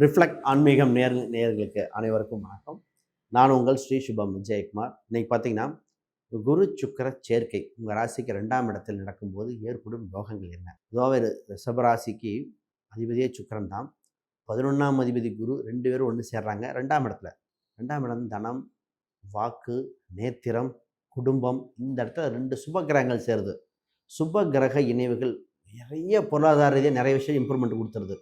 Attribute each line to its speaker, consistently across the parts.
Speaker 1: Reflect ஆன்மீகம் நேர் நேர்களுக்கு அனைவருக்கும் வணக்கம். நான் உங்கள் ஸ்ரீ சுபம் விஜயகுமார். இன்னைக்கு பார்த்தீங்கன்னா குரு சுக்கர சேர்க்கை. உங்கள் ராசிக்கு ரெண்டாம் இடத்தில் நடக்கும்போது ஏற்படும் யோகங்கள் என்ன? பொதுவாகவே ரிஷபராசிக்கு அதிபதியே சுக்கரன் தான். பதினொன்றாம் அதிபதி குரு ரெண்டு பேரும் ஒன்று சேர்றாங்க. ரெண்டாம் இடத்துல. ரெண்டாம் இடம் தனம் வாக்கு நேத்திரம் குடும்பம். இந்த இடத்துல ரெண்டு சுப கிரகங்கள் சேருது. சுப கிரக இணைவுகள் நிறைய பொருளாதார ரீதியாக நிறைய விஷயம் இம்ப்ரூவ்மெண்ட் கொடுத்துருது.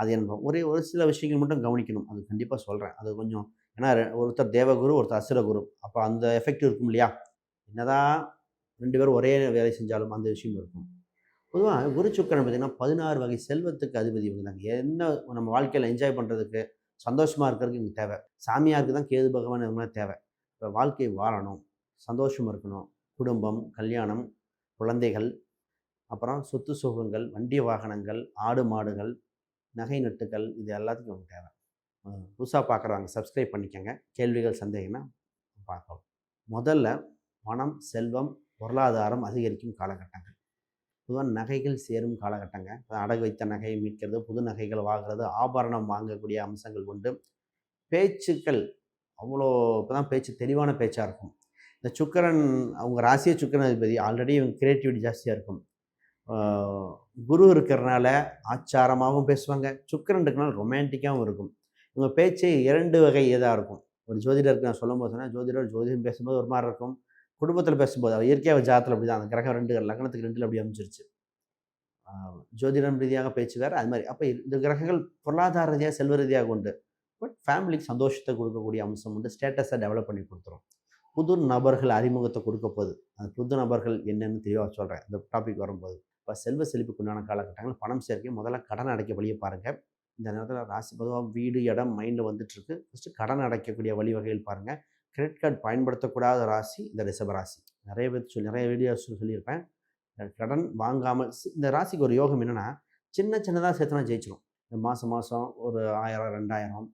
Speaker 1: அது என்ன ஒரே ஒரு சில விஷயங்கள் மட்டும் கவனிக்கணும். அது கண்டிப்பாக சொல்கிறேன் அது கொஞ்சம் ஏன்னா ஒருத்தர் தேவகுரு ஒருத்தர் அசுரகுரு. அப்போ அந்த எஃபெக்ட் இருக்கும் இல்லையா? என்னதான் ரெண்டு பேரும் ஒரே வேலை செஞ்சாலும் அந்த விஷயம் இருக்கும். பொதுவாக குரு சுக்கரன் பார்த்தீங்கன்னா பதினாறு வகை செல்வத்துக்கு அதிபதி இவங்க தாங்க. என்ன நம்ம வாழ்க்கையில் என்ஜாய் பண்ணுறதுக்கு சந்தோஷமாக இருக்கிறதுக்கு இவங்க தேவை. சாமியாருக்கு தான் கேது பகவான் இவங்களாம் தேவை. இப்போ வாழ்க்கை வாழணும் சந்தோஷமாக இருக்கணும். குடும்பம் கல்யாணம் குழந்தைகள் அப்புறம் சொத்து சுகங்கள் வண்டி வாகனங்கள் ஆடு மாடுகள் நகை நட்டுக்கள் இது எல்லாத்துக்கும் உங்களுக்கு தேவை. புதுசாக பார்க்குறவங்க சப்ஸ்கிரைப் பண்ணிக்கோங்க. கேள்விகள் சந்தேகம்னா பார்க்கலாம். முதல்ல பணம் செல்வம் பொருளாதாரம் அதிகரிக்கும் காலகட்டங்கள். பொதுவாக நகைகள் சேரும் காலகட்டங்க. அடகு வைத்த நகையை மீட்கிறது புது நகைகள் வாங்குறது ஆபரணம் வாங்கக்கூடிய அம்சங்கள் உண்டு. பேச்சுக்கள் அவ்வளோ இப்போ தான் பேச்சு தெளிவான பேச்சாக இருக்கும். இந்த சுக்கரன் அவங்க ராசிய சுக்கரன் அதிபதி. ஆல்ரெடி இவங்க கிரியேட்டிவிட்டி ஜாஸ்தியாக இருக்கும். குரு இருக்கிறனால ஆச்சாரமாகவும் பேசுவாங்க. சுக்கரன் இருக்கனால ரொமான்டிக்காகவும் இருக்கும். இவங்க பேச்சு இரண்டு வகை இதாக இருக்கும். ஒரு ஜோதிடருக்கு நான் சொல்லும் போது சொன்னால் ஜோதிடர் ஜோதிடம் பேசும்போது ஒரு மாதிரி இருக்கும். குடும்பத்தில் பேசும்போது அவர் இயற்கையாக ஜாதத்தில் அப்படி தான் அந்த கிரகம் ரெண்டு லக்னத்துக்கு ரெண்டில் அப்படி அமைஞ்சிருச்சு. ஜோதிடம் ரீதியாக பேச்சு வேறு அது மாதிரி. அப்போ இந்த கிரகங்கள் பொருளாதார ரீதியாக செல்வ ரீதியாக உண்டு. பட் ஃபேமிலிக்கு சந்தோஷத்தை கொடுக்கக்கூடிய அம்சம் உண்டு. ஸ்டேட்டஸை டெவலப் பண்ணி கொடுத்துரும். புது நபர்கள் அறிமுகத்தை கொடுக்க போகுது. அந்த புது நபர்கள் என்னென்னு தெளிவாக சொல்கிறேன் இந்த டாபிக் வரும்போது. இப்போ செல்வ செழிப்புக்கு உண்டான காலகட்டங்கள் பணம் சேர்க்கை முதல்ல கடன் அடைக்க வழியை பாருங்கள் இந்த நேரத்தில் ராசி பொதுவாக வீடு இடம் மைண்டில் வந்துட்டுருக்கு ஃபஸ்ட்டு கடன் அடைக்கக்கூடிய வழிவகைகள் பாருங்கள் கிரெடிட் கார்டு பயன்படுத்தக்கூடாத ராசி இந்த ரிஷப ராசி. நிறைய பேர் சொல்லி நிறைய வீடியோஸ் சொல்லியிருப்பேன். கடன் வாங்காமல் இந்த ராசிக்கு ஒரு யோகம் என்னென்னா சின்ன சின்னதாக சேர்த்துனா ஜெயிச்சிடும் இந்த மாதம் மாதம் ஒரு ஆயிரம் ரெண்டாயிரம்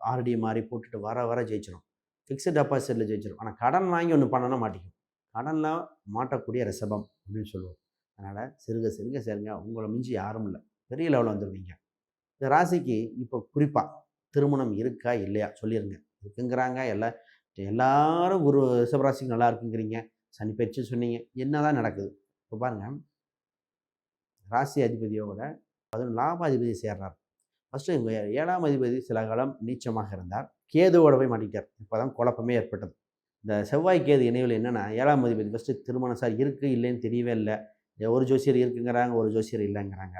Speaker 1: ஆர்டி மாதிரி போட்டுட்டு வர வர ஜெயிச்சிடும் ஃபிக்ஸட் டெபாசிட்டில் ஜெயிச்சிடும் ஆனால் கடன் வாங்கி ஒன்று பண்ணனா மாட்டிக்கும். கடனில் மாட்டக்கூடிய ரிஷபம் அப்படின்னு சொல்லுவோம். அதனால் சிறுக சிறுக சேருங்க உங்களை மிஞ்சி யாரும் இல்லை. பெரிய லெவலில் வந்துடுவீங்க இந்த ராசிக்கு இப்போ குறிப்பாக திருமணம் இருக்கா இல்லையா? சொல்லிடுங்க இருக்குங்கிறாங்க. எல்லா எல்லாரும் ஒரு ரிஷபராசிக்கு நல்லா இருக்குங்கிறீங்க. சனி பயிற்சி சொன்னீங்க. என்னதான் நடக்குது? இப்போ பாருங்கள் ராசி அதிபதியோட பதினொன்று லாபாதிபதி சேர்றார். ஃபஸ்ட்டு இவங்க ஏழாம் அதிபதி சில காலம் நீச்சமாக இருந்தார். கேதுவோட போய் மாட்டிக்கிட்டார். இப்போ தான் குழப்பமே ஏற்பட்டது. இந்த செவ்வாய் கேது இணைவில் என்னென்னா ஏழாம் அதிபதி ஃபஸ்ட்டு திருமணம். சார் இருக்குது இல்லைன்னு தெரியவே இல்லை. ஒரு ஜோசியர் இருக்குங்கிறாங்க ஒரு ஜோசியர் இல்லைங்கிறாங்க.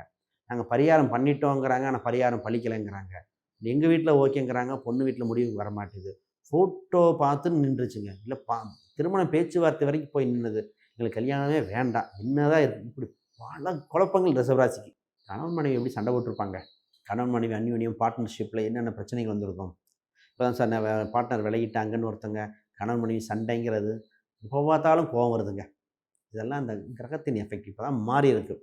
Speaker 1: நாங்கள் பரிகாரம் பண்ணிட்டோங்கிறாங்க ஆனால் பரிகாரம் பழிக்கலைங்கிறாங்க எங்கள் வீட்டில் ஓகேங்கிறாங்க பொண்ணு வீட்டில் முடிவுக்கு வர மாட்டேது ஃபோட்டோ பார்த்து நின்றுச்சுங்க. இல்லை பா திருமண பேச்சுவார்த்தை வரைக்கும் போய் நின்னது. எங்களுக்கு கல்யாணமே வேண்டாம். என்னதான் இருக்கு இப்படி பல குழப்பங்கள் ரிசவராசிக்கு கணவன் மனைவி எப்படி சண்டை போட்டிருப்பாங்க? கணவன் மனைவி அந்யூன்யம் பார்ட்னர்ஷிப்பில் என்னென்ன பிரச்சனைகள் வந்திருக்கும்? இப்போ தான் சார் பார்ட்னர் விலகிட்டாங்கன்னு ஒருத்தங்க கணவன் மனைவி சண்டைங்கிறது இப்போ பார்த்தாலும் கோவம் வருதுங்க. இதெல்லாம் அந்த கிரகத்தின் எஃபெக்ட் இப்போ தான் மாறி இருக்கு.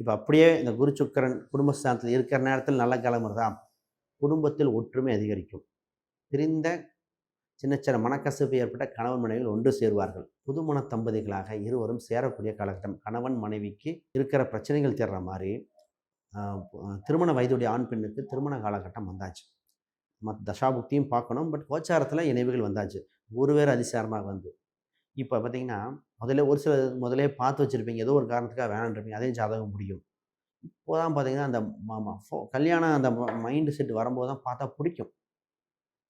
Speaker 1: இப்போ அப்படியே இந்த குரு சுக்கரன் குடும்பஸ்தானத்தில் இருக்கிற நேரத்தில் நல்ல காலம் தான் குடும்பத்தில் ஒற்றுமை அதிகரிக்கும். பிரிந்த சின்ன சின்ன மனக்கசப்பு ஏற்பட்ட கணவன் மனைவிகள் ஒன்று சேருவார்கள். புதுமண தம்பதிகளாக இருவரும் சேரக்கூடிய காலகட்டம். கணவன் மனைவிக்கு இருக்கிற பிரச்சனைகள் தேர்ற மாதிரி திருமண வயதுடைய ஆண் பெண்ணுக்கு திருமண காலகட்டம் வந்தாச்சு. மற்ற தசாபுக்தியும் பார்க்கணும். பட் கோச்சாரத்தில் இணைவுகள் வந்தாச்சு. ஒருவேறு அதிசாரமாக வந்து. இப்போ பார்த்தீங்கன்னா முதல்ல ஒரு சில முதலே பார்த்து வச்சுருப்பீங்க. ஏதோ ஒரு காரணத்துக்காக வேணான்றப்பீங்க அதே ஜாதகம் முடியும் இப்போ தான் பார்த்தீங்கன்னா அந்த ஃபோ- கல்யாணம் அந்த மைண்டு செட் வரும்போது தான் பார்த்தா பிடிக்கும்.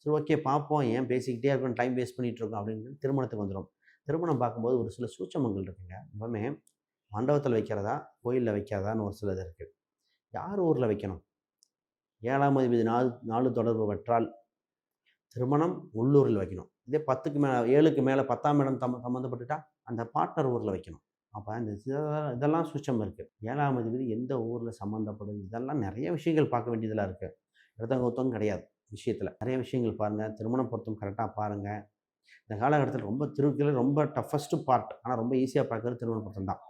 Speaker 1: சரி ஓகே பார்ப்போம். ஏன் பேசிக்கிட்டே இருக்கணும் டைம் வேஸ்ட் பண்ணிகிட்டு இருக்கோம் அப்படின்னு திருமணத்துக்கு வந்துடும் திருமணம் பார்க்கும்போது ஒரு சில சூச்சமங்கள் இருக்குங்க. எப்பவுமே மண்டபத்தில் வைக்கிறதா கோயிலில் வைக்கிறதான்னு ஒரு சிலது இருக்குது யார் ஊரில் வைக்கணும்? ஏழாம் அதிபதி நாலு நாலு தொடர்பு பெற்றால் திருமணம் உள்ளூரில் வைக்கணும். இதே பத்துக்கு மேலே ஏழுக்கு மேலே பத்தாம் இடம் தம் சம்மந்தப்பட்டுட்டா அந்த பார்ட்னர் ஊரில் வைக்கணும். அப்போ இந்த இதெல்லாம் சுச்சம் இருக்குது ஏழாம் அதிபதி எந்த ஊரில் சம்மந்தப்படுது இதெல்லாம் நிறைய விஷயங்கள் பார்க்க வேண்டியதெல்லாம் இருக்குது இடத்தங்க ஒருத்தவங்க கிடையாது விஷயத்தில். நிறைய விஷயங்கள் பாருங்கள் திருமணம் பொருத்தம் கரெக்டாக பாருங்கள் இந்த காலகட்டத்தில் ரொம்ப திருவிழா ரொம்ப டஃபஸ்ட்டு பார்ட் ஆனால் ரொம்ப ஈஸியாக பார்க்குறது திருமண பொருத்தம் தான்.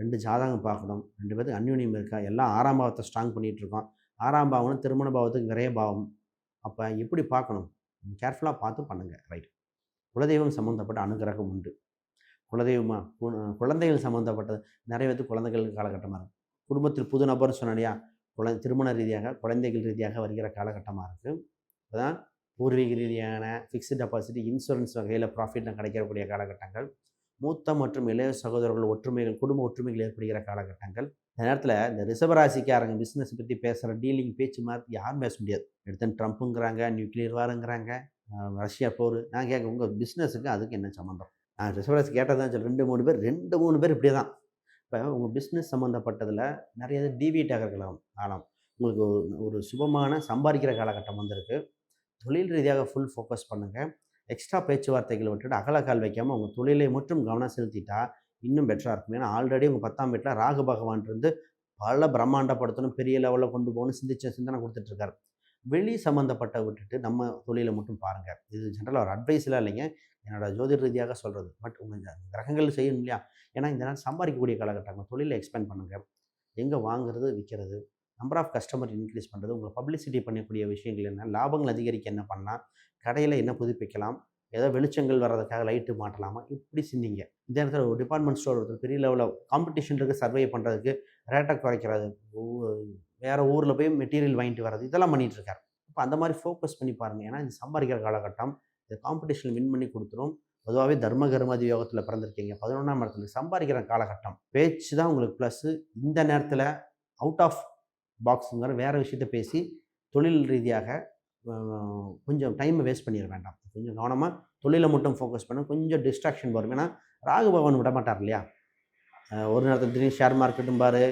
Speaker 1: ரெண்டு ஜாதகம் பார்க்கணும். ரெண்டு பேருக்கு அன்யூனியம் இருக்கா? எல்லாம் ஆறாம் பாவத்தை ஸ்ட்ராங் பண்ணிகிட்ருக்கோம் ஆறாம் பாவம்னு திருமண பாவத்துக்கு விரைய பாவம். அப்போ எப்படி பார்க்கணும்? கேர்ஃபுல்லாக பார்த்து பண்ணுங்கள் ரைட் குலதெய்வம் சம்மந்தப்பட்ட அனுகிரகம் உண்டு. குலதெய்வமா? குழந்தைகள் சம்மந்தப்பட்டது நிறைய பேருக்கு குழந்தைகள் காலகட்டமாக இருக்கும் குடும்பத்தில் புது நபர்னு சொன்னேன் இல்லையா? குழந்தை திருமண ரீதியாக குழந்தைகள் ரீதியாக வருகிற காலகட்டமாக இருக்குது அதுதான் பூர்வீக ரீதியான ஃபிக்ஸ்டு டெபாசிட் இன்சூரன்ஸ் வகையில் ப்ராஃபிட்லாம் கிடைக்கக்கூடிய காலகட்டங்கள். மூத்த மற்றும் இளைய சகோதரர்கள் ஒற்றுமைகள் குடும்ப ஒற்றுமைகள் ஏற்படுகிற காலகட்டங்கள். இந்த நேரத்தில் இந்த ரிசர்வராசிக்காரங்க பிஸ்னஸ் பற்றி பேசுகிற டீலிங் பேச்சு மாதிரி யாரும் பேச முடியாது. எடுத்தன். ட்ரம்ப்புங்கிறாங்க நியூக்ளியர் வாருங்கிறாங்க ரஷ்யா போர். நான் கேட்க உங்கள் பிஸ்னஸுக்கு அதுக்கு என்ன சம்மந்தம்? நான் ரிசர்வராசி கேட்டதான் சொல்லி ரெண்டு மூணு பேர் ரெண்டு மூணு பேர் இப்படி தான் இப்போ உங்கள் பிஸ்னஸ் சம்மந்தப்பட்டதில் நிறைய இது டிவிட் ஆகலாம் ஆகலாம் உங்களுக்கு ஒரு- சுபமான சம்பாதிக்கிற காலகட்டம் வந்திருக்கு. தொழில் ரீதியாக ஃபுல் ஃபோக்கஸ் பண்ணுங்கள் எக்ஸ்ட்ரா பேச்சுவார்த்தைகளை விட்டுட்டு அகலக்கால் வைக்காமல் உங்கள் தொழிலை மட்டும் கவனம் செலுத்திட்டா இன்னும் பெட்டராக இருக்கும். ஏன்னா ஆல்ரெடி உங்கள் பத்தாம் வீட்டில் ராகு பகவான் இருந்து பல பிரம்மாண்டப்படுத்தணும் பெரிய லெவலில் கொண்டு போகணும் சிந்திச்ச சிந்தனை கொடுத்துட்ருக்காரு வெளி சம்மந்தப்பட்ட விட்டுட்டு நம்ம தொழிலை மட்டும் பாருங்கள் இது ஜென்ரலாக ஒரு அட்வைஸ்லாம் இல்லைங்க. என்னோட ஜோதிட ரீதியாக சொல்கிறது பட் உங்கள் கிரகங்கள் செய்யணும் இல்லையா? ஏன்னா இந்த நாள் சம்பாதிக்கக்கூடிய காலகட்டங்கள் தொழிலை எக்ஸ்பேண்ட் பண்ணுங்கள் எங்கே வாங்குறது விற்கிறது நம்பர் ஆஃப் கஸ்டமர் இன்க்ரீஸ் பண்ணுறது உங்களை பப்ளிசிட்டி பண்ணக்கூடிய விஷயங்கள் என்ன லாபங்கள் அதிகரிக்க என்ன பண்ணலாம் கடையில் என்ன புதுப்பிக்கலாம் ஏதோ வெளிச்சங்கள் வர்றதுக்காக லைட்டு மாட்டலாமா இப்படி சிந்திங்க. இந்த நேரத்தில் ஒரு டிபார்ட்மெண்ட் ஸ்டோர் ஒருத்தர் பெரிய லெவலில் காம்படிஷன் இருக்குது சர்வே பண்ணுறதுக்கு ரேட்டை குறைக்கிறது. வேறு ஊரில் போய் மெட்டீரியல் வாங்கிட்டு வர்றது இதெல்லாம் பண்ணிகிட்டு இருக்காரு இப்போ அந்த மாதிரி ஃபோக்கஸ் பண்ணி பாருங்கள் ஏன்னா இது சம்பாதிக்கிற காலகட்டம் இந்த காம்படிஷன் வின் பண்ணி கொடுத்துரும். பொதுவாகவே தர்ம கர்மதி யோகத்தில் பிறந்திருக்கீங்க. பதினொன்றாம் இடத்துல சம்பாதிக்கிற காலகட்டம். பேச்சு தான் உங்களுக்கு ப்ளஸ்ஸு இந்த நேரத்தில் அவுட் ஆஃப் பாக்ஸுங்கிற வேறு விஷயத்த பேசி தொழில் ரீதியாக கொஞ்சம் டைமை வேஸ்ட் பண்ணிட வேண்டாம். கொஞ்சம் கவனமாக தொழிலை மட்டும் ஃபோக்கஸ் பண்ண. கொஞ்சம் டிஸ்ட்ராக்ஷன் வரும். ஏன்னா ராகு பகவான் விட மாட்டார் இல்லையா ஒரு நேரத்தில் திடீர்னு ஷேர் மார்க்கெட்டும் பாரு.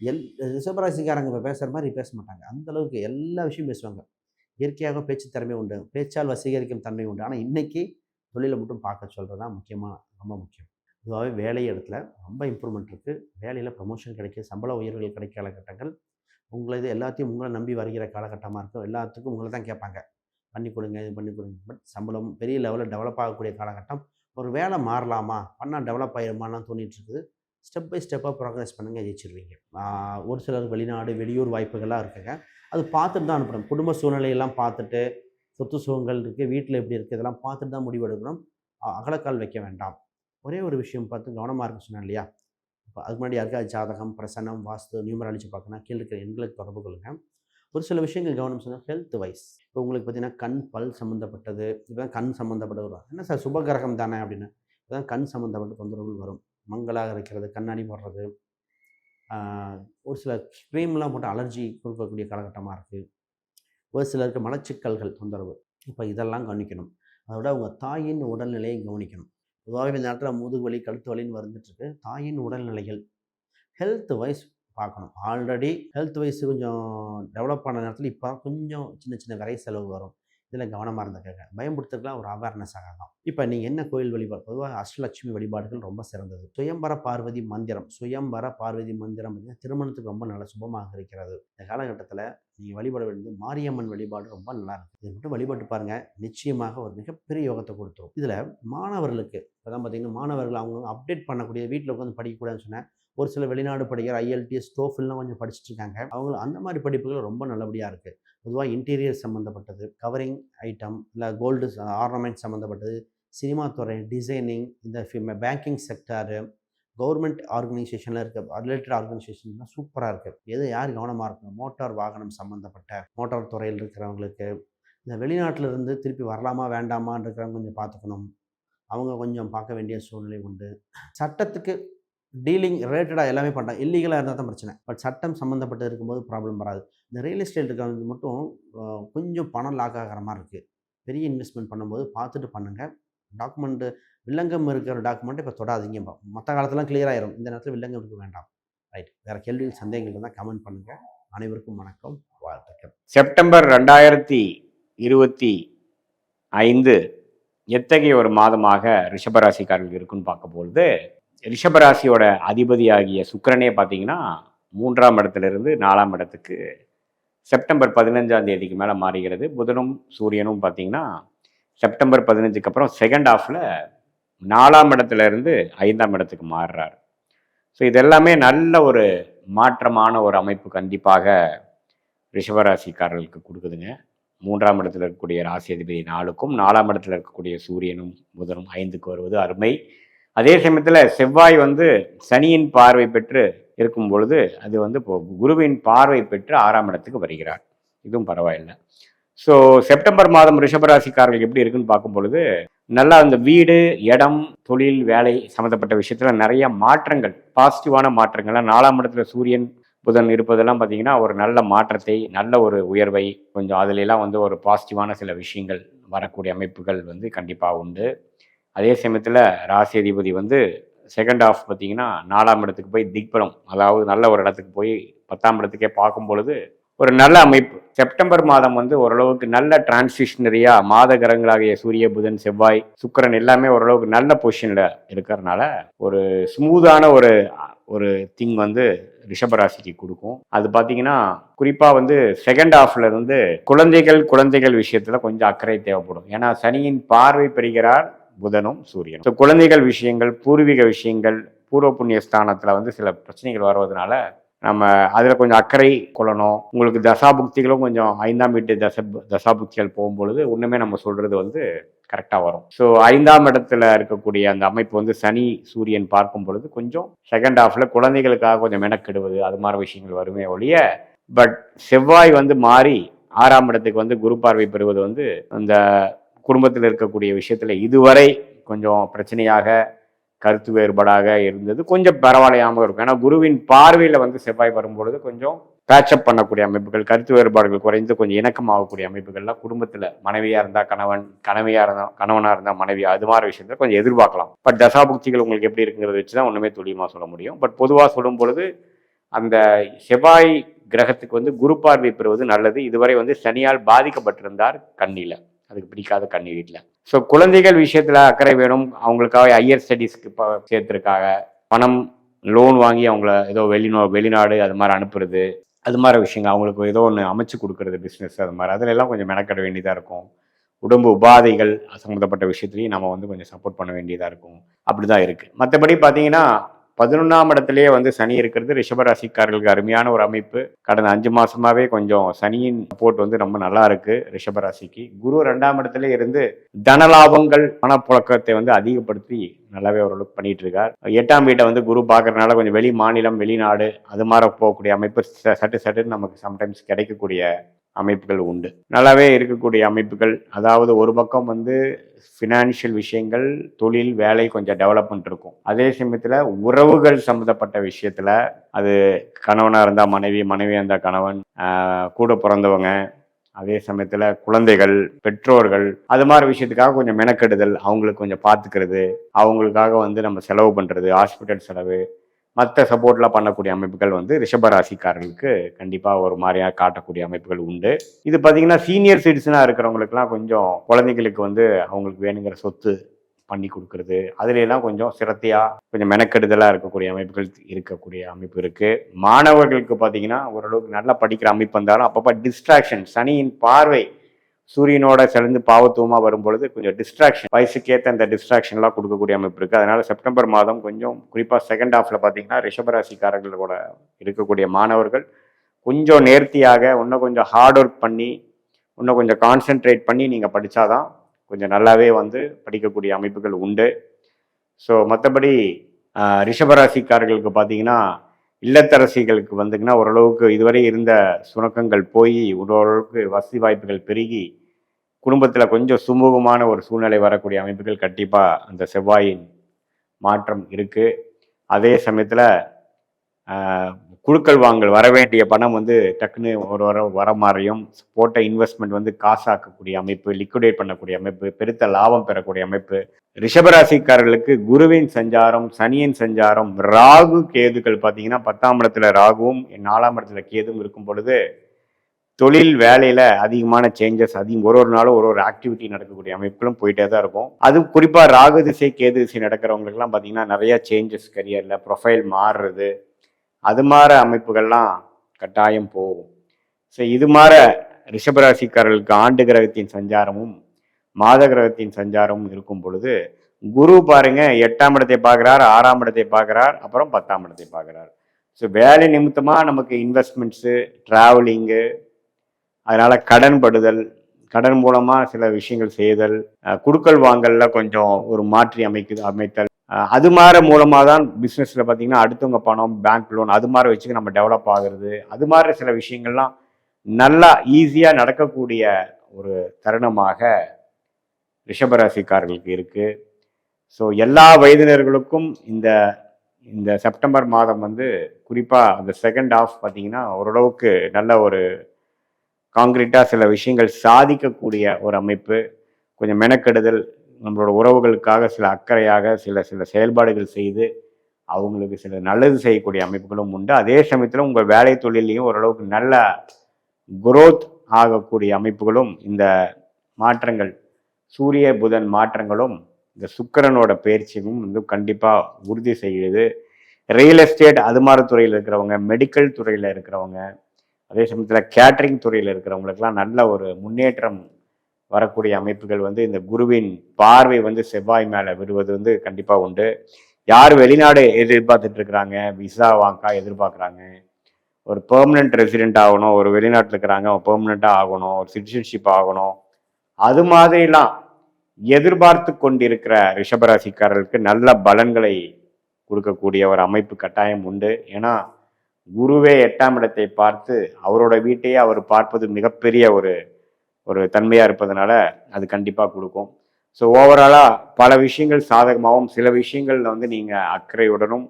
Speaker 1: எல் ரிஷபராசிக்காரங்க இப்போ பேசுகிற மாதிரி பேச மாட்டாங்க. அந்த அளவுக்கு எல்லா விஷயம் பேசுவாங்க. இயற்கையாக பேச்சு திறமை உண்டு. பேச்சால் வசீகரிக்கும் தன்மை உண்டு. ஆனால் இன்றைக்கி தொழிலை மட்டும் பார்க்க சொல்கிறது தான் முக்கியமாக ரொம்ப முக்கியம். பொதுவாகவே வேலை இடத்துல ரொம்ப இம்ப்ரூவ்மெண்ட் இருக்குது வேலையில் ப்ரமோஷன் கிடைக்க சம்பள உயர்வுகள் கிடைக்க காலகட்டங்கள். உங்களை இது எல்லாத்தையும் உங்களை நம்பி வருகிற காலகட்டமாக இருக்கும். எல்லாத்துக்கும் உங்களை தான் கேட்பாங்க. பண்ணி கொடுங்க இது பண்ணி கொடுங்க. பட் சம்பளம் பெரிய லெவலில் டெவலப் ஆகக்கூடிய காலகட்டம். ஒரு வேலை மாறலாமா? பண்ணால் டெவலப் ஆகிருமான்னு தோணிட்டு இருக்குது. ஸ்டெப் பை ஸ்டெப்பாக ப்ராக்ரஸ் பண்ணுங்கள் ஜெயிச்சிருவீங்க. ஒரு சிலர் வெளிநாடு வெளியூர் வாய்ப்புகள்லாம் இருக்குங்க. அது பார்த்துட்டு தான் அனுப்பணும். குடும்ப சூழ்நிலையெல்லாம் பார்த்துட்டு சொத்து சுகங்கள் இருக்குது வீட்டில் எப்படி இருக்குது இதெல்லாம் பார்த்துட்டு தான் முடிவெடுக்கணும் அ- அகலக்கால் வைக்க வேண்டாம். ஒரே ஒரு விஷயம் பார்த்து கவனமாக இருக்கு சொன்னேன் இல்லையா? இப்போ அதுக்கு முன்னாடி யாருக்கா ஜாதகம் பிரசனம் வாஸ்து நியூமராலஜி பார்க்கணும் கீழே இருக்கிற எண்களுக்கு தொடர்பு கொள்ளுங்க. ஒரு சில விஷயங்கள் கவனம் சொன்னால் ஹெல்த் வைஸ் இப்போ உங்களுக்கு பார்த்தீங்கன்னா கண் பல் சம்மந்தப்பட்டது இப்போ கண் சம்மந்தப்பட்ட ஒரு என்ன சார் சுபகிரகம் தானே அப்படின்னு. இப்போ கண் சம்மந்தப்பட்ட தொந்தரவுகள் வரும். மங்களாக இருக்கிறது கண்ணாடி போடுறது. ஒரு சில க்ரீம்லாம் போட்டு அலர்ஜி கொடுக்கக்கூடிய காலகட்டமாக இருக்குது ஒரு சிலருக்கு மலச்சிக்கல்கள் தொந்தரவு. இப்போ இதெல்லாம் கவனிக்கணும். அதோட உங்கள் தாயின் உடல்நிலையை கவனிக்கணும். பொதுவாகவே இந்த நேரத்தில் முதுகு வலி கழுத்து வலின்னு வந்துட்டுருக்கு தாயின் உடல்நிலைகள் ஹெல்த் வைஸ் பார்க்கணும். ஆல்ரெடி ஹெல்த் வைஸ் கொஞ்சம் டெவலப் ஆன நேரத்தில் இப்போ கொஞ்சம் சின்ன சின்ன விரை செலவு வரும். இதில் கவனமாக இருந்துக்கங்க பயன்படுத்துறதுலாம் ஒரு அவேர்னஸாக தான். இப்போ நீங்கள் என்ன கோயில் வழிபாடு பொதுவாக அஷ்டலட்சுமி வழிபாடுகள் ரொம்ப சிறந்தது. சுயம்பர பார்வதி மந்திரம் சுயம்பர பார்வதி மந்திரம் பார்த்தீங்கன்னா திருமணத்துக்கு ரொம்ப நல்ல சுபமாக இருக்கிறது. இந்த காலகட்டத்தில் நீங்கள் வழிபட வேண்டியது மாரியம்மன் வழிபாடு ரொம்ப நல்லா இருக்குது இது மட்டும் வழிபட்டு பாருங்கள் நிச்சயமாக ஒரு மிகப்பெரிய யோகத்தை கொடுத்துரும். இதில் மாணவர்களுக்கு இப்போ தான் பார்த்தீங்கன்னா மாணவர்கள் அவங்க அப்டேட் பண்ணக்கூடிய வீட்டில் உட்காந்து படிக்கக்கூடாதுன்னு சொன்னேன். ஒரு சில வெளிநாடு படிக்கிற ஐஎல்டிஎஸ் ஸ்டோஃபில்லாம் கொஞ்சம் படிச்சுட்டு இருக்காங்க. அவங்க அந்த மாதிரி படிப்புகள் ரொம்ப நல்லபடியாக இருக்குது பொதுவாக இன்டீரியர் சம்மந்தப்பட்டது கவரிங் ஐட்டம் இல்லை கோல்டு ஆர்னமெண்ட் சம்மந்தப்பட்டது சினிமா துறை டிசைனிங் இந்த பேங்கிங் செக்டாரு கவர்மெண்ட் ஆர்கனைசேஷனில் இருக்க ரிலேட்டட் ஆர்கனைசேஷன்லாம் சூப்பராக இருக்குது எது யார் கவனமாக இருக்கணும்? மோட்டார் வாகனம் சம்மந்தப்பட்ட மோட்டார் துறையில் இருக்கிறவங்களுக்கு. இந்த வெளிநாட்டில் இருந்து திருப்பி வரலாமா வேண்டாமான்னு இருக்கிறவங்க கொஞ்சம் பார்த்துக்கணும். அவங்க கொஞ்சம் பார்க்க வேண்டிய சூழ்நிலை உண்டு. சட்டத்துக்கு டீலிங் ரிலேட்டடாக எல்லாமே பண்ணுறாங்க இல்லீகலாக இருந்தால் தான் பிரச்சனை. பட் சட்டம் சம்மந்தப்பட்டு இருக்கும்போது ப்ராப்ளம் வராது. இந்த ரியல் எஸ்டேட் இருக்கிறது மட்டும் கொஞ்சம் பணம் லாக் ஆகிற மாதிரி இருக்குது பெரிய இன்வெஸ்ட்மெண்ட் பண்ணும்போது பார்த்துட்டு பண்ணுங்கள் டாக்குமெண்ட்டு வில்லங்கம் இருக்கிற டாக்குமெண்ட்டை இப்போ தொடாதீங்க. மற்ற காலத்துலாம் clear ஆயிரும். இந்த நேரத்தில் வில்லங்கம் இருக்க வேண்டாம். ரைட் வேறு கேள்விகள் சந்தேகங்கள் இருந்தால் கமெண்ட் பண்ணுங்கள் அனைவருக்கும் வணக்கம். வாழ்த்துக்கள்.
Speaker 2: செப்டம்பர் ரெண்டாயிரத்தி இருபத்தி ஐந்து எத்தகைய ஒரு மாதமாக ரிஷபராசிக்காரர்கள் இருக்குன்னு பார்க்க பொழுது ரிஷபராசியோட அதிபதியாகிய சுக்கரனே பார்த்தீங்கன்னா மூன்றாம் இடத்துலேருந்து நாலாம் இடத்துக்கு செப்டம்பர் பதினஞ்சாம் தேதிக்கு மேலே மாறுகிறது. புதனும் சூரியனும் பார்த்தீங்கன்னா செப்டம்பர் பதினஞ்சுக்கு அப்புறம் செகண்ட் ஹாஃபில் நாலாம் இடத்துல இருந்து ஐந்தாம் இடத்துக்கு மாறுறாரு. ஸோ இதெல்லாமே நல்ல ஒரு மாற்றமான ஒரு அமைப்பு கண்டிப்பாக ரிஷபராசிக்காரர்களுக்கு கொடுக்குதுங்க. மூன்றாம் இடத்துல இருக்கக்கூடிய ராசி அதிபதி நாளுக்கும் நாலாம் இடத்துல இருக்கக்கூடிய சூரியனும் புதனும் ஐந்துக்கு வருவது அருமை. அதே சமயத்தில் செவ்வாய் வந்து சனியின் பார்வை பெற்று இருக்கும் பொழுது அது வந்து இப்போ குருவின் பார்வை பெற்று ஆறாம் இடத்துக்கு வருகிறார். இதுவும் பரவாயில்லை. ஸோ செப்டம்பர் மாதம் ரிஷபராசிக்காரர்கள் எப்படி இருக்குன்னு பார்க்கும் பொழுது நல்லா அந்த வீடு இடம் தொழில் வேலை சம்மந்தப்பட்ட விஷயத்தில் நிறைய மாற்றங்கள் பாசிட்டிவான மாற்றங்கள்லாம் நாலாம் இடத்துல சூரியன் புதன் இருப்பதெல்லாம் பார்த்தீங்கன்னா ஒரு நல்ல மாற்றத்தை நல்ல ஒரு உயர்வை கொஞ்சம் அதுல வந்து ஒரு பாசிட்டிவான சில விஷயங்கள் வரக்கூடிய அமைப்புகள் வந்து கண்டிப்பாக உண்டு. அதே சமயத்தில் ராசி அதிபதி வந்து செகண்ட் ஆஃப் பார்த்தீங்கன்னா நாலாம் இடத்துக்கு போய் திக்பலம். அதாவது நல்ல ஒரு இடத்துக்கு போய் பத்தாம் இடத்துக்கே பார்க்கும் பொழுது ஒரு நல்ல அமைப்பு. செப்டம்பர் மாதம் வந்து ஓரளவுக்கு நல்ல டிரான்சிஷனரியா மாத கிரகங்களாகிய சூரிய புதன் செவ்வாய் சுக்கிரன் எல்லாமே ஓரளவுக்கு நல்ல பொசிஷனில் இருக்கிறதுனால ஒரு ஸ்மூதான ஒரு ஒரு திங் வந்து ரிஷபராசிக்கு கொடுக்கும். அது பார்த்தீங்கன்னா குறிப்பாக வந்து செகண்ட் ஹாஃப்ல இருந்து குழந்தைகள் குழந்தைகள் விஷயத்தில் கொஞ்சம் அக்கறை தேவைப்படும். ஏன்னா சனியின் பார்வை பெறுகிறார் புதனும் சூரியனும். ஸோ குழந்தைகள் விஷயங்கள் பூர்வீக விஷயங்கள் பூர்வ புண்ணிய ஸ்தானத்தில் வந்து சில பிரச்சனைகள் வருவதனால நம்ம அதில் கொஞ்சம் அக்கறை கொள்ளணும். உங்களுக்கு தசாபுக்திகளும் கொஞ்சம் ஐந்தாம் வீட்டு தச தசாபுக்திகள் போகும்பொழுது ஒன்றுமே நம்ம சொல்கிறது வந்து கரெக்டாக வரும். ஸோ ஐந்தாம் இடத்துல இருக்கக்கூடிய அந்த அமைப்பு வந்து சனி சூரியன் பார்க்கும் பொழுது கொஞ்சம் செகண்ட் ஹாஃபில் குழந்தைகளுக்காக கொஞ்சம் மெனக்கெடுவது அது மாதிரி விஷயங்கள் வருமே ஒழிய பட் செவ்வாய் வந்து மாறி ஆறாம் இடத்துக்கு வந்து குரு பார்வை பெறுவது வந்து அந்த குடும்பத்தில் இருக்கக்கூடிய விஷயத்துல இதுவரை கொஞ்சம் பிரச்சனையாக கருத்து வேறுபாடாக இருந்தது. கொஞ்சம் பரவாயில்லையாமல் இருக்கும். ஏன்னா குருவின் பார்வையில் வந்து செவ்வாய் வரும்பொழுது கொஞ்சம் பேச்சப் பண்ணக்கூடிய அமைப்புகள் கருத்து வேறுபாடுகள் குறைந்து கொஞ்சம் இணக்கமாகக்கூடிய அமைப்புகள்லாம் குடும்பத்தில் மனைவியாக இருந்தால் கணவன் கணவியாக இருந்தால் கணவனாக இருந்தால் மனைவி அது மாதிரி விஷயத்தில் கொஞ்சம் எதிர்பார்க்கலாம். பட் தசாபுக்திகள் உங்களுக்கு எப்படி இருக்குங்கிறத வச்சு தான் ஒன்றுமே துல்லியமாக சொல்ல முடியும். பட் பொதுவாக சொல்லும் பொழுது அந்த செவ்வாய் கிரகத்துக்கு வந்து குரு பார்வை பெறுவது நல்லது. இதுவரை வந்து சனியால் பாதிக்கப்பட்டிருந்தார் கண்ணில. அதுக்கு பிடிக்காத கண்ணு வீட்டில். ஸோ குழந்தைகள் விஷயத்தில் அக்கறை வேணும். அவங்களுக்காக ஹையர் ஸ்டடீஸ்க்கு இப்போ சேர்த்துருக்காக பணம் லோன் வாங்கி அவங்கள ஏதோ வெளிநோ வெளிநாடு அது மாதிரி அனுப்புறது அது மாதிரி விஷயங்கள். அவங்களுக்கு ஏதோ ஒன்று அமைச்சு கொடுக்கறது பிஸ்னஸ் அது மாதிரி. அதில் எல்லாம் கொஞ்சம் மெனக்கட வேண்டியதாக இருக்கும். உடம்பு உபாதைகள் சம்மந்தப்பட்ட விஷயத்துலையும் நம்ம வந்து கொஞ்சம் சப்போர்ட் பண்ண வேண்டியதாக இருக்கும். அப்படி தான் இருக்குது மற்றபடி பார்த்தீங்கன்னா பதினொன்றாம் இடத்துலயே வந்து சனி இருக்கிறது. ரிஷபராசிக்காரர்களுக்கு அருமையான ஒரு அமைப்பு. கடந்த அஞ்சு மாசமாவே கொஞ்சம் சனியின் சப்போர்ட் வந்து ரொம்ப நல்லா இருக்கு ரிஷபராசிக்கு. குரு ரெண்டாம் இடத்துல இருந்து தனலாபங்கள் பணப்புழக்கத்தை வந்து அதிகப்படுத்தி நல்லாவே ஓரளவுக்கு பண்ணிட்டு இருக்கார். எட்டாம் வீட்டை வந்து குரு பார்க்கறதுனால கொஞ்சம் வெளி மாநிலம் வெளிநாடு அது மாதிரி போகக்கூடிய அமைப்பு ச- சட்டு சட்டுன்னு நமக்கு சம்டைம்ஸ் கிடைக்கக்கூடிய அமைப்புகள் உண்டு. நல்லாவே இருக்கக்கூடிய அமைப்புகள் அதாவது ஒரு பக்கம் வந்து ஃபினான்ஷியல் விஷயங்கள் தொழில் வேலை கொஞ்சம் டெவலப்மெண்ட் இருக்கும். அதே சமயத்தில் உறவுகள் சம்மந்தப்பட்ட விஷயத்தில் அது கணவனாக இருந்தால் மனைவி மனைவியாக இருந்தால் கணவன் கூட பிறந்தவங்க அதே சமயத்தில் குழந்தைகள் பெற்றோர்கள் அது மாதிரி விஷயத்துக்காக கொஞ்சம் மெனக்கெடுதல் அவங்களுக்கு கொஞ்சம் பார்த்துக்கிறது அவங்களுக்காக வந்து நம்ம செலவு பண்ணுறது ஹாஸ்பிட்டல் செலவு மற்ற சப்போர்ட்லாம் பண்ணக்கூடிய அமைப்புகள் வந்து ரிஷபராசிக்காரர்களுக்கு கண்டிப்பாக ஒரு மாதிரியாக காட்டக்கூடிய அமைப்புகள் உண்டு. இது பார்த்தீங்கன்னா சீனியர் சிட்டிசனாக இருக்கிறவங்களுக்குலாம் கொஞ்சம் குழந்தைங்களுக்கு வந்து அவங்களுக்கு வேணுங்கிற சொத்து பண்ணி கொடுக்கறது. அதுல கொஞ்சம் சிரத்தையாக கொஞ்சம் மெனக்கெடுதலாக இருக்கக்கூடிய அமைப்புகள் இருக்கக்கூடிய அமைப்பு இருக்குது மாணவர்களுக்கு பார்த்தீங்கன்னா ஓரளவுக்கு நல்லா படிக்கிற அமைப்பு வந்தாலும் அப்பப்போ டிஸ்ட்ராக்ஷன் சனியின் பார்வை சூரியனோட சேர்ந்து பாவத்துவமாக வரும் பொழுது கொஞ்சம் டிஸ்ட்ராக்ஷன் வயசுக்கேற்ற அந்த டிஸ்ட்ராக்ஷன்லாம் கொடுக்கக்கூடிய அமைப்பு இருக்குது அதனால செப்டம்பர் மாதம் கொஞ்சம் குறிப்பாக செகண்ட் ஹாஃப்ல பார்த்தீங்கன்னா ரிஷபராசிக்காரர்களோட இருக்கக்கூடிய மாணவர்கள் கொஞ்சம் நேர்த்தியாக இன்னும் கொஞ்சம் ஹார்ட் ஒர்க் பண்ணி இன்னும் கொஞ்சம் கான்சென்ட்ரேட் பண்ணி நீங்கள் படித்தாதான் கொஞ்சம் நல்லாவே வந்து படிக்கக்கூடிய அமைப்புகள் உண்டு. ஸோ மற்றபடி ரிஷபராசிக்காரர்களுக்கு பார்த்தீங்கன்னா இல்லத்தரசிகளுக்கு வந்துங்கன்னா ஓரளவுக்கு இதுவரை இருந்த சுணக்கங்கள் போய் ஓரளவுக்கு வசதி வாய்ப்புகள் பெருகி குடும்பத்தில் கொஞ்சம் சுமூகமான ஒரு சூழ்நிலை வரக்கூடிய அமைப்புகள் கண்டிப்பாக அந்த செவ்வாயின் மாற்றம் இருக்குது அதே சமயத்தில் குழுக்கள் வாங்கல் வர வேண்டிய பணம் வந்து டக்குன்னு ஒரு வர வர மாதிரியும் போட்ட இன்வெஸ்ட்மெண்ட் வந்து காசாக்கக்கூடிய அமைப்பு லிக்விடேட் பண்ணக்கூடிய அமைப்பு பெருத்த லாபம் பெறக்கூடிய அமைப்பு. ரிஷபராசிக்காரர்களுக்கு குருவின் சஞ்சாரம் சனியின் சஞ்சாரம் ராகு கேதுக்கள் பார்த்தீங்கன்னா பத்தாம் இடத்துல ராகுவும் நாலாம் இடத்துல கேதும் இருக்கும் பொழுது தொழில் வேலையில அதிகமான சேஞ்சஸ் அதிகம் ஒரு ஒரு நாளும் ஒரு ஒரு ஆக்டிவிட்டி நடக்கக்கூடிய அமைப்புகளும் போயிட்டே தான் இருக்கும். அது குறிப்பா ராகு திசை கேது திசை நடக்கிறவங்களுக்குலாம் பார்த்தீங்கன்னா நிறைய சேஞ்சஸ் கரியர்ல ப்ரொஃபைல் மாறுறது அது மாற அமைப்புகள்லாம் கட்டாயம் போகும். ஸோ இது மாற ரிஷபராசிக்காரர்களுக்கு ஆண்டு கிரகத்தின் சஞ்சாரமும் மாத கிரகத்தின் சஞ்சாரம் இருக்கும் பொழுது குரு பாருங்க எட்டாம் இடத்தை பார்க்குறார் ஆறாம் இடத்தை பார்க்குறார் அப்புறம் பத்தாம் இடத்தை பார்க்குறார். ஸோ வேலை நிமித்தமாக நமக்கு இன்வெஸ்ட்மெண்ட்ஸு ட்ராவலிங்கு அதனால் கடன் படுதல் கடன் மூலமாக சில விஷயங்கள் செய்தல் குடுக்கல் வாங்கல்ல கொஞ்சம் ஒரு மாற்றி அமைக்குது அமைத்தல். அது மாதிரி மூலமாக தான் பிஸ்னஸில் பார்த்தீங்கன்னா அடுத்தவங்க பணம் பேங்க் லோன் அது மாதிரி வச்சு நம்ம டெவலப் ஆகுறது. அது மாதிரி சில விஷயங்கள்லாம் நல்லா ஈஸியாக நடக்கக்கூடிய ஒரு தருணமாக ரிஷபராசிக்காரர்களுக்கு இருக்குது ஸோ எல்லா வயதினர்களுக்கும் இந்த இந்த செப்டம்பர் மாதம் வந்து குறிப்பாக அந்த செகண்ட் ஆஃப் பார்த்தீங்கன்னா ஓரளவுக்கு நல்ல ஒரு காங்கிரீட்டாக சில விஷயங்கள் சாதிக்கக்கூடிய ஒரு அமைப்பு. கொஞ்சம் மெனக்கெடுதல் நம்மளோட உறவுகளுக்காக சில அக்கறையாக சில சில செயல்பாடுகள் செய்து அவங்களுக்கு சில நல்லது செய்யக்கூடிய அமைப்புகளும் உண்டு. அதே சமயத்தில் உங்கள் வேலை தொழிலையும் ஓரளவுக்கு நல்ல குரோத் ஆகக்கூடிய அமைப்புகளும் இந்த மாற்றங்கள் சூரிய புதன் மாற்றங்களும் இந்த சுக்கரனோட பயிற்சியும் வந்து கண்டிப்பாக உறுதி செய்யுது. ரியல் எஸ்டேட் அது மாதிரி துறையில் இருக்கிறவங்க மெடிக்கல் துறையில் இருக்கிறவங்க அதே சமயத்தில் கேட்டரிங் துறையில் இருக்கிறவங்களுக்கெல்லாம் நல்ல ஒரு முன்னேற்றம் வரக்கூடிய அமைப்புகள் வந்து இந்த குருவின் பார்வை வந்து செவ்வாய் மேலே விடுவது வந்து கண்டிப்பாக உண்டு. யார் வெளிநாடு எதிர்பார்த்துட்டு இருக்கிறாங்க விசா வாங்கா எதிர்பார்க்குறாங்க ஒரு பெர்மனன்ட் ரெசிடென்ட் ஆகணும் ஒரு வெளிநாட்டில் இருக்கிறாங்க பெர்மனண்ட்டாக ஆகணும் ஒரு சிட்டிசன்ஷிப் ஆகணும் அது மாதிரிலாம் எதிர்பார்த்து கொண்டிருக்கிற ரிஷபராசிக்காரர்களுக்கு நல்ல பலன்களை கொடுக்கக்கூடிய ஒரு அமைப்பு கட்டாயம் உண்டு. ஏன்னா குருவே எட்டாம் இடத்தை பார்த்து அவரோட வீட்டையே அவர் பார்ப்பது மிகப்பெரிய ஒரு ஒரு தன்மையாக இருப்பதனால அது கண்டிப்பாக கொடுக்கும். ஸோ ஓவராலாக பல விஷயங்கள் சாதகமாகவும் சில விஷயங்களில் வந்து நீங்கள் அக்கறையுடனும்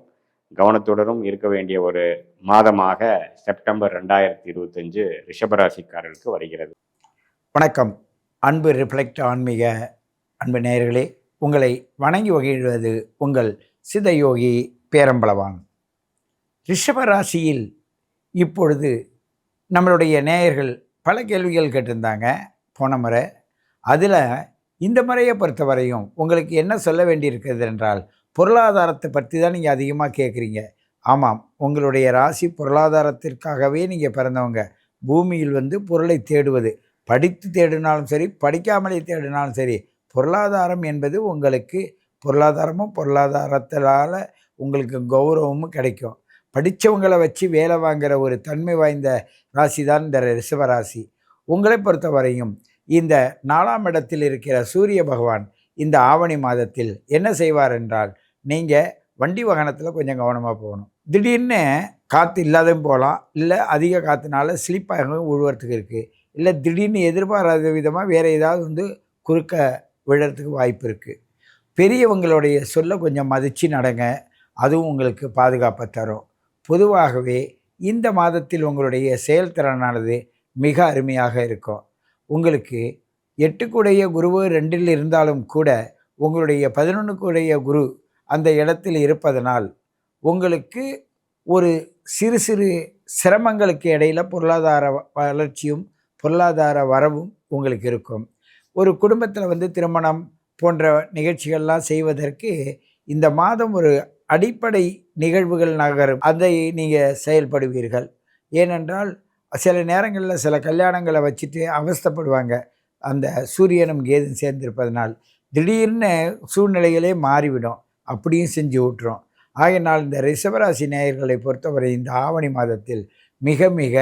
Speaker 2: கவனத்துடனும் இருக்க வேண்டிய ஒரு மாதமாக செப்டம்பர் ரெண்டாயிரத்தி இருபத்தஞ்சு ரிஷபராசிக்காரர்களுக்கு வருகிறது.
Speaker 3: வணக்கம். அன்பு ரிஃப்ளெக்ட் ஆன்மீக அன்பு நேயர்களே உங்களை வணங்கி வகிழ்வது உங்கள் சிதயோகி பேரம்பளவான் ரிஷபராசியில் இப்பொழுது நம்மளுடைய நேயர்கள் பல கேள்விகள் கேட்டிருந்தாங்க போன முறை. அதில் இந்த முறையை பொறுத்தவரையும் உங்களுக்கு என்ன சொல்ல வேண்டியிருக்கிறது என்றால் பொருளாதாரத்தை பற்றி தான் நீங்கள் அதிகமாக கேட்குறீங்க ஆமாம் உங்களுடைய ராசி பொருளாதாரத்திற்காகவே நீங்கள் பிறந்தவங்க. பூமியில் வந்து பொருளை தேடுவது. படித்து தேடினாலும் சரி படிக்காமலே தேடினாலும் சரி பொருளாதாரம் என்பது உங்களுக்கு பொருளாதாரமும் பொருளாதாரத்தால் உங்களுக்கு கௌரவமும் கிடைக்கும். படித்தவங்களை வச்சு வேலை வாங்குகிற ஒரு தன்மை வாய்ந்த ராசி தான் இந்த ரிஷபராசி உங்களை பொறுத்தவரையும் இந்த நாலாம் இடத்தில் இருக்கிற சூரிய பகவான் இந்த ஆவணி மாதத்தில் என்ன செய்வார் என்றால் நீங்கள் வண்டி வாகனத்தில் கொஞ்சம் கவனமாக போகணும். திடீர்னு காற்று இல்லாததும் போகலாம். இல்லை அதிக காற்றுனால ஸ்லிப்பாக உழுவுறதுக்கு இருக்குது இல்லை திடீர்னு எதிர்பாராத விதமாக வேறு ஏதாவது வந்து குறுக்க விழறதுக்கு வாய்ப்பு இருக்குது பெரியவங்களுடைய சொல்ல கொஞ்சம் மதித்து நடங்க. அதுவும் உங்களுக்கு பாதுகாப்பை தரும். பொதுவாகவே இந்த மாதத்தில் உங்களுடைய செயல்திறனானது மிக அருமையாக இருக்கும். உங்களுக்கு எட்டுக்குடைய குருவு ரெண்டில் இருந்தாலும் கூட உங்களுடைய பதினொன்றுக்குடைய குரு அந்த இடத்தில் இருப்பதனால் உங்களுக்கு ஒரு சிறு சிறு சிரமங்களுக்கு இடையில் பொருளாதார வளர்ச்சியும் பொருளாதார வரவும் உங்களுக்கு இருக்கும். ஒரு குடும்பத்தில் வந்து திருமணம் போன்ற நிகழ்ச்சிகள்லாம் செய்வதற்கு இந்த மாதம் ஒரு அடிப்படை நிகழ்வுகள் நகரும். அதை நீங்கள் செயல்படுவீர்கள். ஏனென்றால் சில நேரங்களில் சில கல்யாணங்களை வச்சுட்டு அவஸ்தப்படுவாங்க. அந்த சூரியனும் கேதும் சேர்ந்திருப்பதனால் திடீர்னு சூழ்நிலைகளே மாறிவிடும். அப்படியும் செஞ்சு விட்டுரும் ஆகையினால் இந்த ரிஷபராசி நேயர்களை பொறுத்தவரை இந்த ஆவணி மாதத்தில் மிக மிக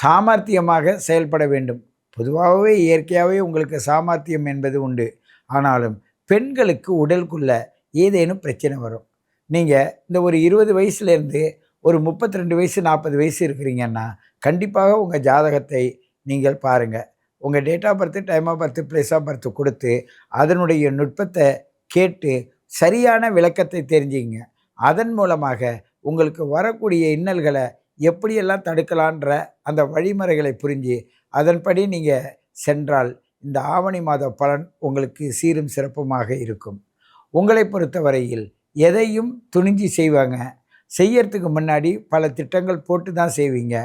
Speaker 3: சாமர்த்தியமாக செயல்பட வேண்டும். பொதுவாகவே இயற்கையாகவே உங்களுக்கு சாமர்த்தியம் என்பது உண்டு. ஆனாலும் பெண்களுக்கு உடலுக்குள்ள ஏதேனும் பிரச்சனை வரும். நீங்கள் இந்த ஒரு இருபது வயசுலேருந்து ஒரு முப்பத்தி ரெண்டு வயசு நாற்பது வயசு இருக்கிறீங்கன்னா கண்டிப்பாக உங்கள் ஜாதகத்தை நீங்கள் பாருங்கள் உங்கள் date of birth time of birth place of birth கொடுத்து அதனுடைய நுட்பத்தை கேட்டு சரியான விளக்கத்தை தெரிஞ்சுங்க அதன் மூலமாக உங்களுக்கு வரக்கூடிய இன்னல்களை எப்படியெல்லாம் தடுக்கலான்ற அந்த வழிமுறைகளை புரிஞ்சு அதன்படி நீங்கள் சென்றால் இந்த ஆவணி மாத பலன் உங்களுக்கு சீரும் சிறப்புமாக இருக்கும். உங்களை பொறுத்தவரையில் எதையும் துணிஞ்சு செய்வாங்க. செய்யறதுக்கு முன்னாடி பல திட்டங்கள் போட்டு தான் செய்வீங்க.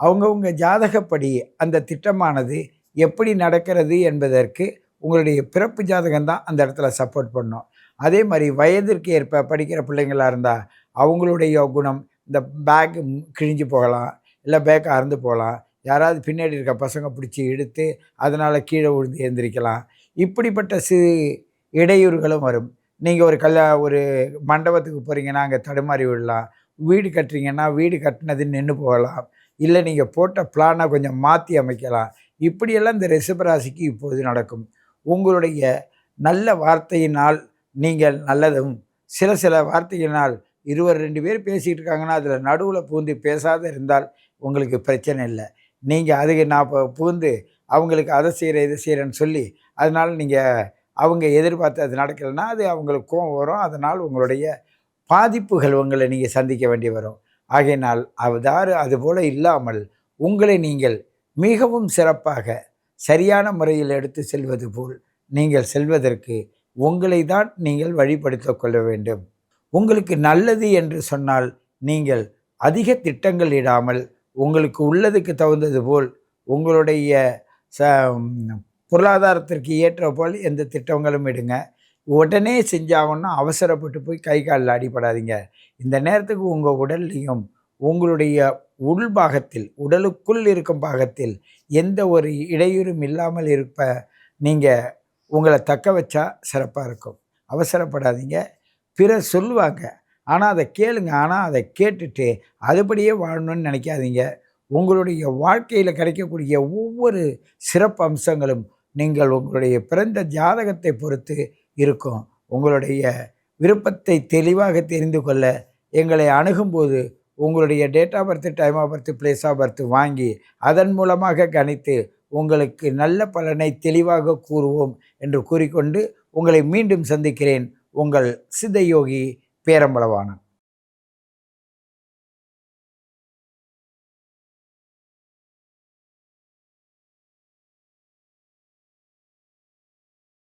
Speaker 3: அவங்கவுங்க ஜாதகப்படி அந்த திட்டமானது எப்படி நடக்கிறது என்பதற்கு உங்களுடைய பிறப்பு ஜாதகம் தான் அந்த இடத்துல சப்போர்ட் பண்ணும். அதே மாதிரி வயதிற்கு ஏற்ப படிக்கிற பிள்ளைங்களாக இருந்தால் அவங்களுடைய குணம் இந்த பேக் கிழிஞ்சு போகலாம் இல்லை பேக் அறந்து போகலாம். யாராவது பின்னாடி இருக்க பசங்க பிடிச்சி எடுத்து அதனால் கீழே விழுந்து எழுந்திரிக்கலாம். இப்படிப்பட்ட சிறு இடையூறுகளும் வரும். நீங்கள் ஒரு கல்யா ஒரு மண்டபத்துக்கு போகிறீங்கன்னா அங்கே தடுமாறி விடலாம். வீடு கட்டுறீங்கன்னா வீடு கட்டினது நின்று போகலாம். இல்லை நீங்கள் போட்ட பிளானை கொஞ்சம் மாற்றி அமைக்கலாம். இப்படியெல்லாம் இந்த ரிஷபராசிக்கு இப்போது நடக்கும். உங்களுடைய நல்ல வார்த்தையினால் நீங்கள் நல்லதும் சில சில வார்த்தையினால் இருவர் ரெண்டு பேர் பேசிகிட்டு இருக்காங்கன்னா அதில் நடுவில் பூந்து பேசாத இருந்தால் உங்களுக்கு பிரச்சனை இல்லை. நீங்கள் அதுக்கு நான் பூந்து அவங்களுக்கு அதை செய்கிறேன் இதை செய்கிறேன்னு சொல்லி அதனால் நீங்கள் அவங்க எதிர்பார்த்து அது நடக்கலைன்னா அது அவங்களுக்கு கோவம் வரும். அதனால் உங்களுடைய பாதிப்புகள் உங்களை நீங்கள் சந்திக்க வேண்டி வரும். ஆகையினால் அவதாறு அதுபோல் இல்லாமல் உங்களை நீங்கள் மிகவும் சிறப்பாக சரியான முறையில் எடுத்து செல்வது போல் நீங்கள் செல்வதற்கு உங்களை தான் நீங்கள் வழிபடுத்த கொள்ள வேண்டும். உங்களுக்கு நல்லது என்று சொன்னால் நீங்கள் அதிக திட்டங்கள் இடாமல் உங்களுக்கு உள்ளதுக்கு தகுந்தது போல் உங்களுடைய ச பொருளாதாரத்திற்கு ஏற்ற போல் எந்த திட்டங்களும் இடுங்க. உடனே செஞ்சாகணும்னா அவசரப்பட்டு போய் கை காலில் அடிபடாதீங்க. இந்த நேரத்துக்கு உங்கள் உடல்லையும் உங்களுடைய உள்பாகத்தில் உடலுக்குள் இருக்கும் பாகத்தில் எந்த ஒரு இடையூறும் இல்லாமல் இருப்ப நீங்கள் உங்களை தக்க வச்சா சிறப்பாக இருக்கும். அவசரப்படாதீங்க. பிறர் சொல்லுவாங்க. ஆனால் அதை கேளுங்க. ஆனால் அதை கேட்டுட்டு அதுபடியே வாழணும்னு நினைக்காதீங்க. உங்களுடைய வாழ்க்கையில் கிடைக்கக்கூடிய ஒவ்வொரு சிறப்பு அம்சங்களும் நீங்கள் உங்களுடைய பிறந்த ஜாதகத்தை பொறுத்து இருக்கும். உங்களுடைய விருப்பத்தை தெளிவாக தெரிந்து கொள்ள எங்களை அணுகும்போது உங்களுடைய date of birth time of birth place of birth வாங்கி அதன் மூலமாக கணித்து உங்களுக்கு நல்ல பலனை தெளிவாக கூறுவோம் என்று கூறிக்கொண்டு உங்களை மீண்டும் சந்திக்கிறேன். உங்கள் சித்தயோகி பேரம்பளவானன்